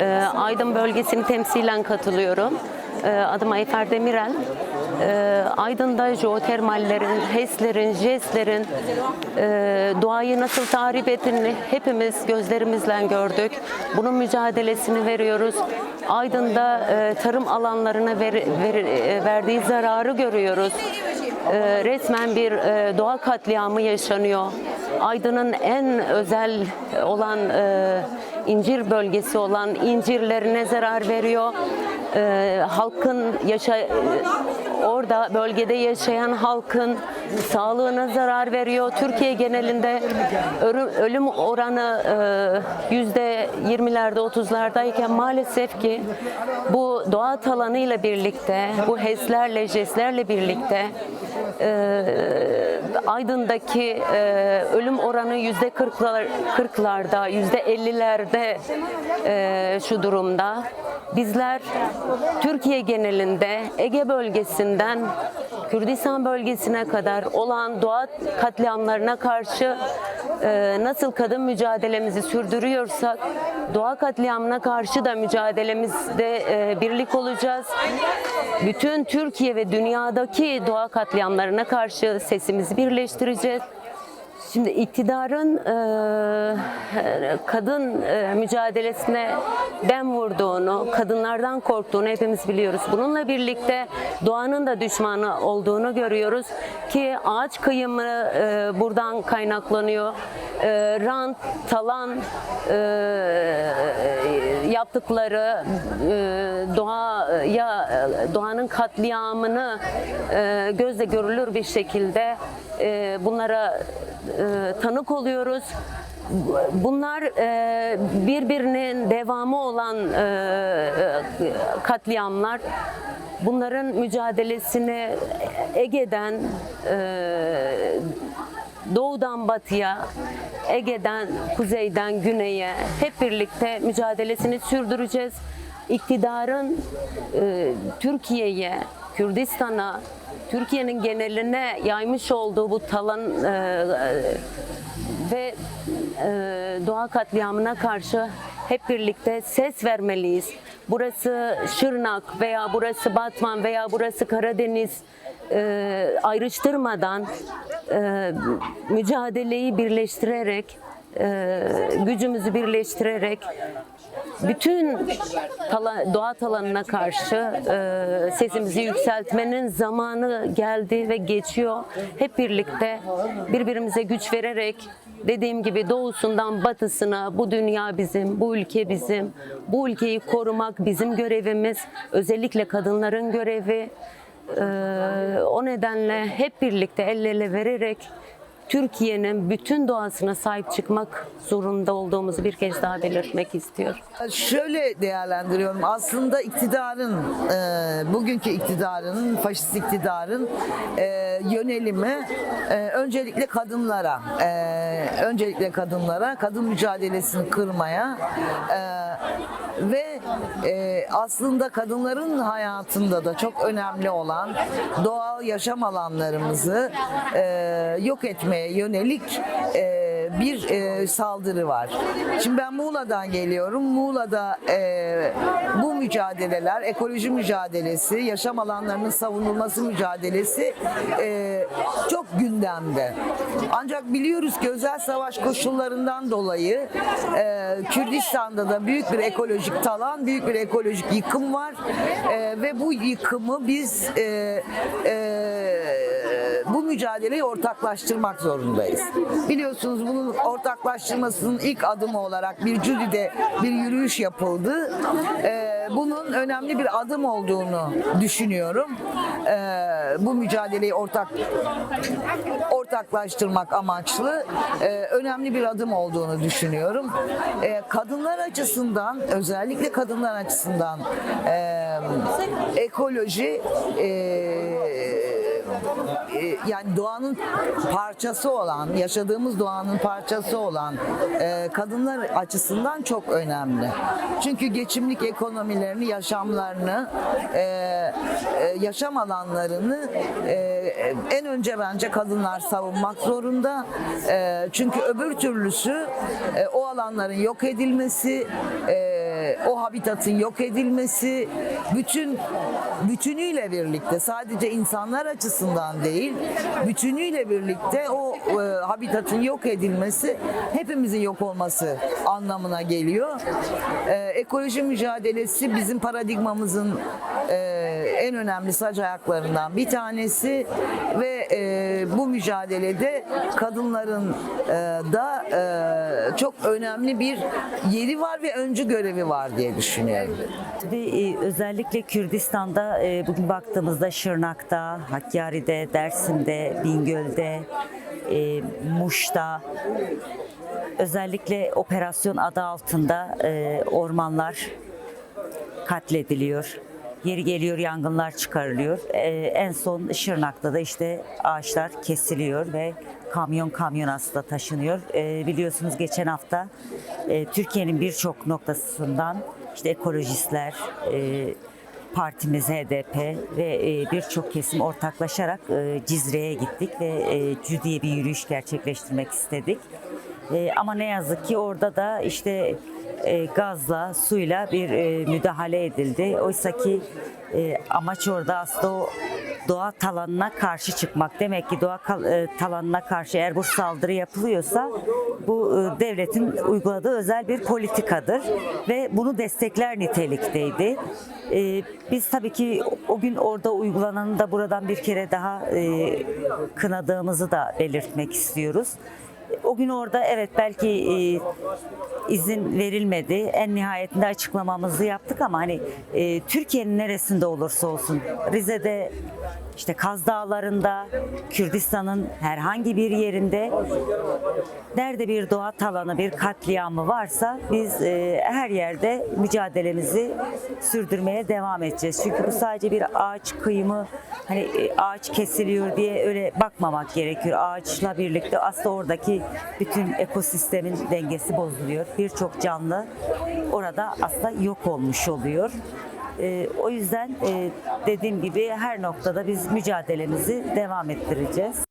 Ee, Aydın bölgesini temsilen katılıyorum. Ee, Adım Ayfer Demirel. Ee, Aydın'da jeotermallerin, HES'lerin, JES'lerin e, doğayı nasıl tahrip ettiğini hepimiz gözlerimizle gördük. Bunun mücadelesini veriyoruz. Aydın'da e, tarım alanlarına ver- ver- e, verdiği zararı görüyoruz. Resmen bir doğa katliamı yaşanıyor. Aydın'ın en özel olan incir bölgesi olan incirlerine zarar veriyor. Ee, halkın yaşa orada bölgede yaşayan halkın sağlığına zarar veriyor. Türkiye genelinde ölüm, oranı e, yüzde 20'lerde 30'lardayken maalesef ki bu doğa talanıyla birlikte, bu HES'lerle, JES'lerle birlikte e, Aydın'daki e, ölüm oranı yüzde 40'lar 40'larda, yüzde 50'lerde e, şu durumda. Bizler Türkiye genelinde Ege bölgesinden Kürdistan bölgesine kadar olan doğa katliamlarına karşı e, nasıl kadın mücadelemizi sürdürüyorsak doğa katliamına karşı da mücadelemizde e, birlik olacağız. Bütün Türkiye ve dünyadaki doğa katliamlarına karşı sesimizi birleştireceğiz. Şimdi iktidarın e, kadın e, mücadelesine dem vurduğunu, kadınlardan korktuğunu hepimiz biliyoruz. Bununla birlikte doğanın da düşmanı olduğunu görüyoruz ki ağaç kıyımı e, buradan kaynaklanıyor. E, rant, talan e, yaptıkları e, doğaya doğanın katliamını e, gözle görülür bir şekilde e, bunlara e, tanık oluyoruz. Bunlar e, birbirinin devamı olan e, e, katliamlar. Bunların mücadelesini Ege'den e, doğudan batıya, Ege'den kuzeyden güneye hep birlikte mücadelesini sürdüreceğiz. İktidarın e, Türkiye'ye, Kürdistan'a, Türkiye'nin geneline yaymış olduğu bu talan e, ve e, doğa katliamına karşı hep birlikte ses vermeliyiz. Burası Şırnak veya burası Batman veya burası Karadeniz e, ayrıştırmadan e, mücadeleyi birleştirerek e, gücümüzü birleştirerek bütün tala- doğa talanına karşı e, sesimizi yükseltmenin zamanı geldi ve geçiyor. Hep birlikte birbirimize güç vererek dediğim gibi doğusundan batısına bu dünya bizim, bu ülke bizim. Bu ülkeyi korumak bizim görevimiz. Özellikle kadınların görevi. E, o nedenle hep birlikte el ele vererek Türkiye'nin bütün doğasına sahip çıkmak zorunda olduğumuzu bir kez daha belirtmek istiyorum. Şöyle değerlendiriyorum. Aslında iktidarın, e, bugünkü iktidarın, faşist iktidarın e, yönelimi e, öncelikle kadınlara, e, öncelikle kadınlara, kadın mücadelesini kırmaya e, ve e, aslında kadınların hayatında da çok önemli olan doğal yaşam alanlarımızı e, yok etmeye yönelik e, bir e, saldırı var. Şimdi ben Muğla'dan geliyorum. Muğla'da e, bu mücadeleler, ekoloji mücadelesi, yaşam alanlarının savunulması mücadelesi e, çok gündemde. Ancak biliyoruz ki özel savaş koşullarından dolayı e, Kürdistan'da da büyük bir ekolojik talan, büyük bir ekolojik yıkım var E, ve bu yıkımı biz e, e, bu mücadeleyi ortaklaştırmak zorundayız. Biliyorsunuz bunun ortaklaştırmasının ilk adımı olarak bir Cüdi'de bir yürüyüş yapıldı. Ee, bunun önemli bir adım olduğunu düşünüyorum. Ee, bu mücadeleyi ortak ortaklaştırmak amaçlı e, önemli bir adım olduğunu düşünüyorum. E, kadınlar açısından özellikle kadınlar açısından e, ekoloji e, e, yani doğanın parçası olan, yaşadığımız doğanın parçası olan e, kadınlar açısından çok önemli. Çünkü geçimlik ekonomilerini, yaşamlarını, e, e, yaşam alanlarını e, en önce bence kadınlar savunmak zorunda. E, çünkü öbür türlüsü e, o alanların yok edilmesi, e, o habitatın yok edilmesi bütün bütünüyle birlikte sadece insanlar açısından değil bütünüyle birlikte o e, habitatın yok edilmesi hepimizin yok olması anlamına geliyor. E, ekoloji mücadelesi bizim paradigmamızın e, en önemli sac ayaklarından bir tanesi ve e, bu mücadelede kadınların e, da e, çok önemli bir yeri var ve öncü görevi var diye düşünüyorum. Ve e, özellikle Kürdistan'da e, bugün baktığımızda Şırnak'ta, Hakkari'de, Dersim'de, Bingöl'de, e, Muş'ta özellikle operasyon adı altında ormanlar katlediliyor. Yeri geliyor yangınlar çıkarılıyor. E, en son Şırnak'ta da işte ağaçlar kesiliyor ve kamyon kamyon aslında taşınıyor. E, biliyorsunuz geçen hafta e, Türkiye'nin birçok noktasından işte ekolojistler, e, partimiz HDP ve e, birçok kesim ortaklaşarak e, Cizre'ye gittik ve Cüdi'ye bir yürüyüş gerçekleştirmek istedik. E, ama ne yazık ki orada da işte e, gazla, suyla bir e, müdahale edildi. Oysa ki e, amaç orada aslında o doğa talanına karşı çıkmak. Demek ki doğa e, talanına karşı eğer bu saldırı yapılıyorsa bu e, devletin uyguladığı özel bir politikadır ve bunu destekler nitelikteydi. E, biz tabii ki o gün orada uygulananı da buradan bir kere daha kınadığımızı da belirtmek istiyoruz. O gün orada evet belki e, izin verilmedi. En nihayetinde açıklamamızı yaptık ama hani e, Türkiye'nin neresinde olursa olsun Rize'de işte Kaz Dağları'nda, Kürdistan'ın herhangi bir yerinde nerede bir doğa talanı, bir katliamı varsa biz e, her yerde mücadelemizi sürdürmeye devam edeceğiz. Çünkü bu sadece bir ağaç kıyımı, hani e, ağaç kesiliyor diye öyle bakmamak gerekiyor. Ağaçla birlikte aslında oradaki bütün ekosistemin dengesi bozuluyor. Birçok canlı orada aslında yok olmuş oluyor. E, o yüzden e, dediğim gibi her noktada biz mücadelemizi devam ettireceğiz.